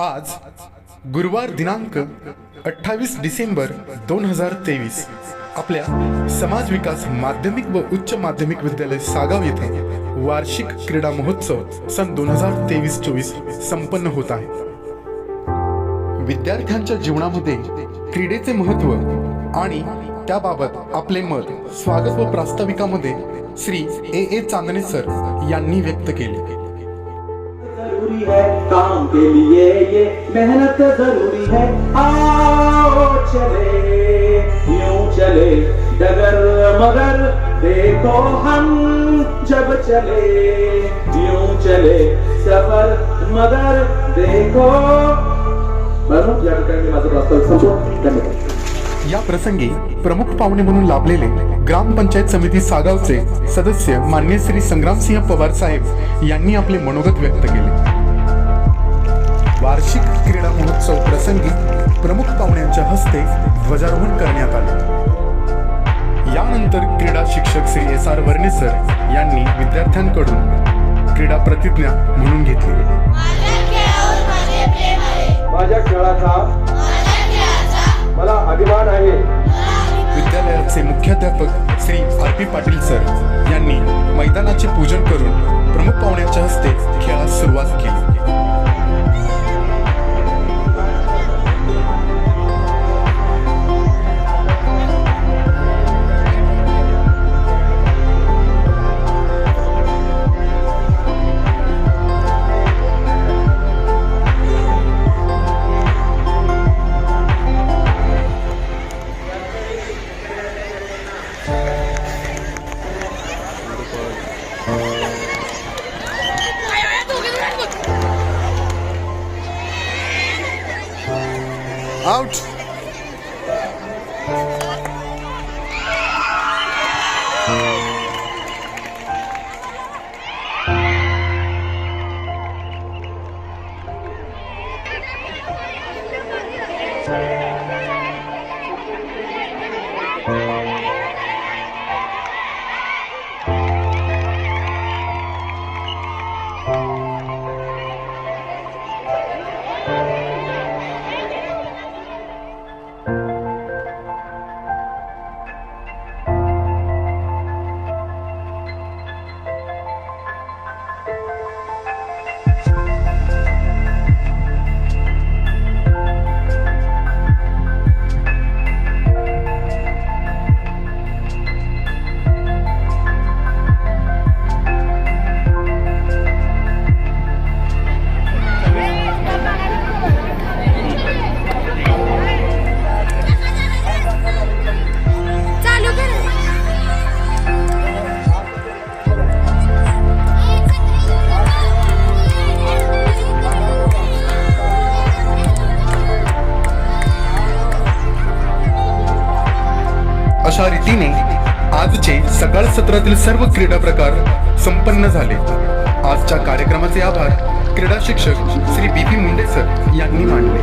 आज गुरुवार दिनांक अठ्ठावीस डिसेंबर दोन हजार तेवीस. आपल्या समाज विकास माध्यमिक व उच्च माध्यमिक विद्यालय सागाव येथे वार्षिक क्रीडा महोत्सव सन दोन हजार तेवीस चोवीस संपन्न होत आहे. विद्यार्थ्यांच्या जीवनामध्ये क्रीडेचे महत्त्व आणि त्याबाबत आपले मत स्वागत व प्रास्ताविकामध्ये श्री ए ए चांदणे सर यांनी व्यक्त केले. जरूरी है काम के लिए ये मेहनत जरूरी है। आओ चले यूं चले डगर मगर देखो हम जब चले। यूं चले सफर मगर देखो। बरं या ठिकाणी माझं प्रस्ताव संपतो धन्यवाद. या प्रसंगी प्रमुख पाहुणे म्हणून लाभलेले ग्रामपंचायत समिती सागावचे सदस्य मान्य श्री संग्रामसिंह पवार साहेब यांनी आपले मनोगत व्यक्त केले. प्रसंगी प्रमुख पाहुण्यांच्या हस्ते ध्वजारोहण करण्यात आले. यानंतर क्रीडा शिक्षक Shri S R Varne sir यांनी विद्यार्थ्यांकडून क्रीडा प्रतिज्ञा म्हणून घेतली. माझ्या खेळाचा मला अभिमान आहे. विद्यालयाचे मुख्याध्यापक Shri R P Patil sir यांनी मैदानाचे पूजन करून out. अशा रीतीने आजचे सकाळ सत्रातील सर्व क्रीडा प्रकार संपन्न झाले. आजच्या कार्यक्रमाचे आभार क्रीडा शिक्षक Shri B P Munde sir यांनी मानले.